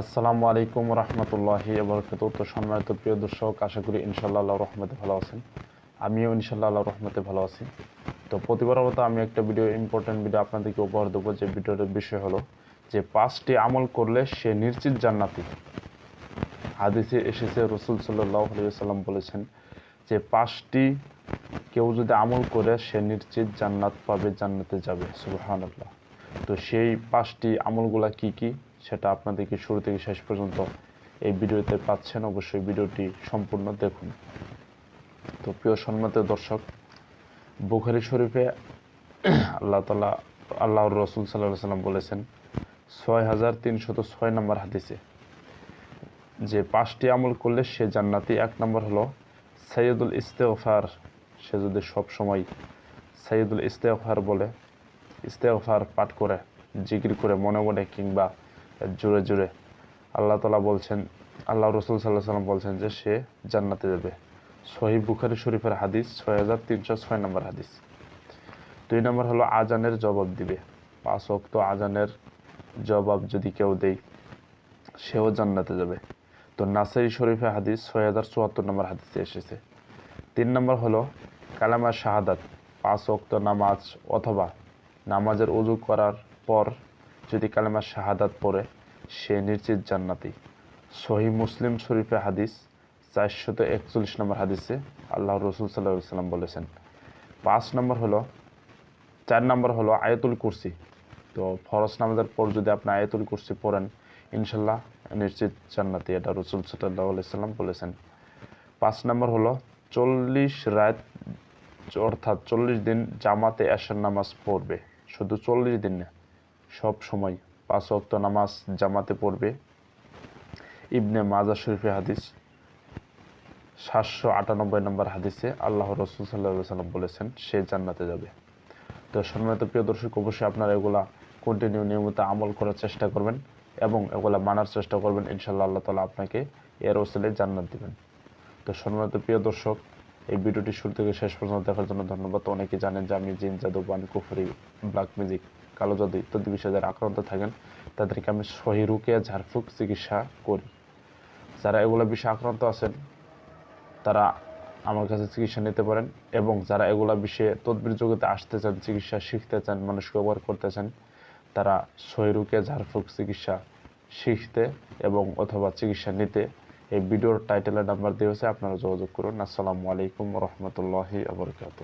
আসসালামু আলাইকুম রহমতুল্লাহি বরকত তো সম্মানিত প্রিয় দর্শক, আশা করি ইনশাল্লাহ আল্লাহ রহমতে ভালো আছেন। আমিও ইনশাল্লাহ আল্লাহ রহমতে ভালো আছি। তো প্রতিবার মতো আমি একটা ভিডিও ইম্পর্টেন্ট ভিডিও আপনাদেরকে উপহার দেবো। যে ভিডিওর বিষয় হলো যে পাঁচটি আমল করলে সে নিশ্চিত জান্নাতি। হাদিসে এসেছে, রসুল সাল্লাহ সাল্লাম বলেছেন যে পাঁচটি কেউ যদি আমল করে, সে নিশ্চিত জান্নাত পাবে, জান্নাতে যাবে। সুবহানাল্লাহ। তো সেই পাঁচটি আমলগুলা কি কি? সেটা আপনাদেরকে শুরু থেকে শেষ পর্যন্ত এই ভিডিওতে পাচ্ছেন, অবশ্যই ভিডিওটি সম্পূর্ণ দেখুন। তো প্রিয় সম্মানিত দর্শক, বুখারি শরীফে আল্লাহ তালা আল্লাহর রসুল সাল্লাহ সাল্লাম বলেছেন ছয় হাজার তিনশত ছয় নম্বর হাদিসে, যে পাঁচটি আমল করলে সে জান্নাতি, এক নম্বর হলো সৈয়দুল ইস্তেগফার। সে যদি সব সময় সৈয়দুল ইস্তেগফার বলে, ইস্তেগফার পাঠ করে, জিকির করে মনে মনে কিংবা জোরে জুড়ে আল্লাহ তালা বলছেন, আল্লাহ রসুল সাল্লাহ সাল্লাম বলছেন যে সে জান্নাতে যাবে। সহি বুখারি শরীফের হাদিস ছয় হাজার তিনশো ছয় নম্বর হাদিস। দুই নম্বর হলো আজানের জবাব দিবে। পাঁচ অক্ত আজানের জবাব যদি কেউ দেয়, সেও জান্নাতে যাবে। তো নাসারি শরীফে হাদিস ছয় হাজার চুয়াত্তর নম্বর হাদিসে এসেছে। তিন নম্বর হলো কালামা শাহাদাত, পাঁচ অক্ত নামাজ অথবা নামাজের উজু করার পর যদি কালেমা শাহাদাত পড়ে, সে নিশ্চিত জান্নাতি। সহি মুসলিম শরীফে হাদিস, চারশত একচল্লিশ নম্বর হাদিসে আল্লাহ রসুল সাল্লাহ সাল্লাম বলেছেন। পাঁচ নম্বর হলো, চার নম্বর হলো আয়াতুল কুরসি। তো ফরজ নামাজের পর যদি আপনি আয়াতুল কুরসি পড়েন ইনশাল্লাহ নিশ্চিত জান্নাতি, এটা রসুল সাল্লাহ সাল্লাম বলেছেন। পাঁচ নম্বর হলো, চল্লিশ রাত, অর্থাৎ চল্লিশ দিন জামাতে এশার নামাজ পড়বে। শুধু চল্লিশ দিন না সব সময় পাঁচ ওয়াক্ত নামাজ জামাতে পড়বে। ইবনে মাজা শরীফে হাদিস, সাতশো আটানব্বই নম্বর হাদিসে আল্লাহ রসুল সাল্লাহ সাল্লাম বলেছেন, সে জান্নাতে যাবে। তো সম্মানিত প্রিয় দর্শক, অবশ্যই আপনারা এগুলা কন্টিনিউ নিয়মিত আমল করার চেষ্টা করবেন এবং এগুলা মানার চেষ্টা করবেন। ইনশাল্লাহ আল্লাহ তালা আপনাকে এর ওসিলে জান্নাত দিবেন। তো সম্মানিত প্রিয় দর্শক, এই ভিডিওটি শুরু থেকে শেষ পর্যন্ত দেখার জন্য ধন্যবাদ। অনেকে জানেন যে আমি জিন জাদু বান কুফরি ব্ল্যাক মিউজিক কালো জাদু ইত্যাদি বিষয়ে যারা আক্রান্ত থাকেন, তাদেরকে আমি সহি রুকিয়া ঝাড়ফুঁক, চিকিৎসা করি। যারা এগুলো বিষয়ে আক্রান্ত আছেন, তারা আমার কাছে চিকিৎসা নিতে পারেন এবং যারা এগুলা বিষয়ে তদবির জগতে আসতে চান, চিকিৎসা শিখতে চান, মানুষকে ব্যবহার করতে চান, তারা সহিরুকে ঝাড়ফুঁক, চিকিৎসা শিখতে এবং অথবা চিকিৎসা নিতে এই ভিডিওর টাইটেলের নাম্বার দিয়েছে আপনারা যোগাযোগ করুন। আসসালামু আলাইকুম রহমতুল্লাহি আবরকাত